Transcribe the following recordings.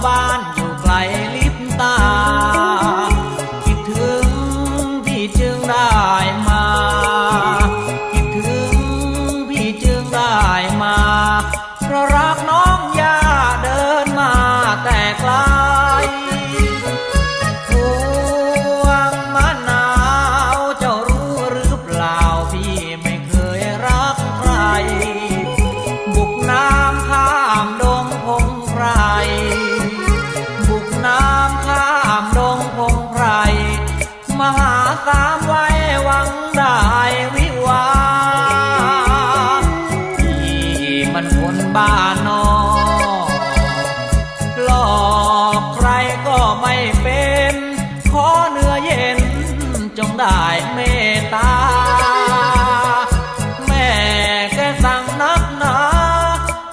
bye. บ้านนอหลอกใครก็ไม่เป็น ขอเนื้อเย็นจงได้เมตตา แม่แกสั่งนักหนา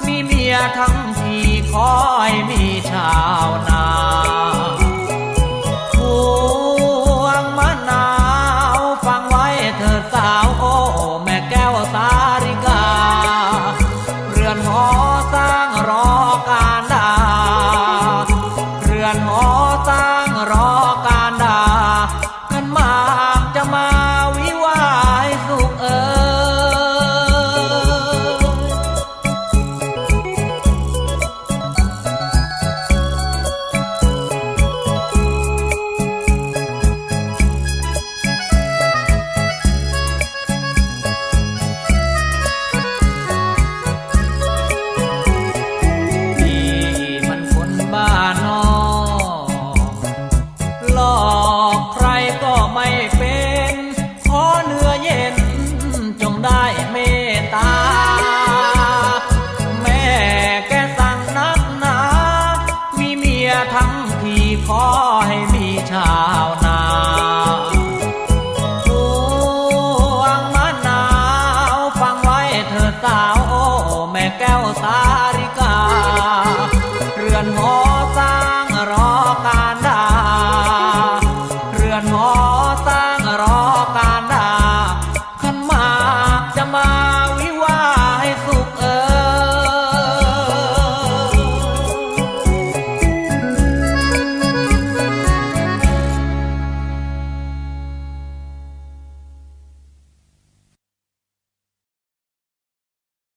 มีเมียทั้งที่คอยมีชาวนา ทั้งที่ขอให้มีชาวนาฟังมะนาวฟังไว้เธอสาวแม่แก้วสาริกา เรือนหอ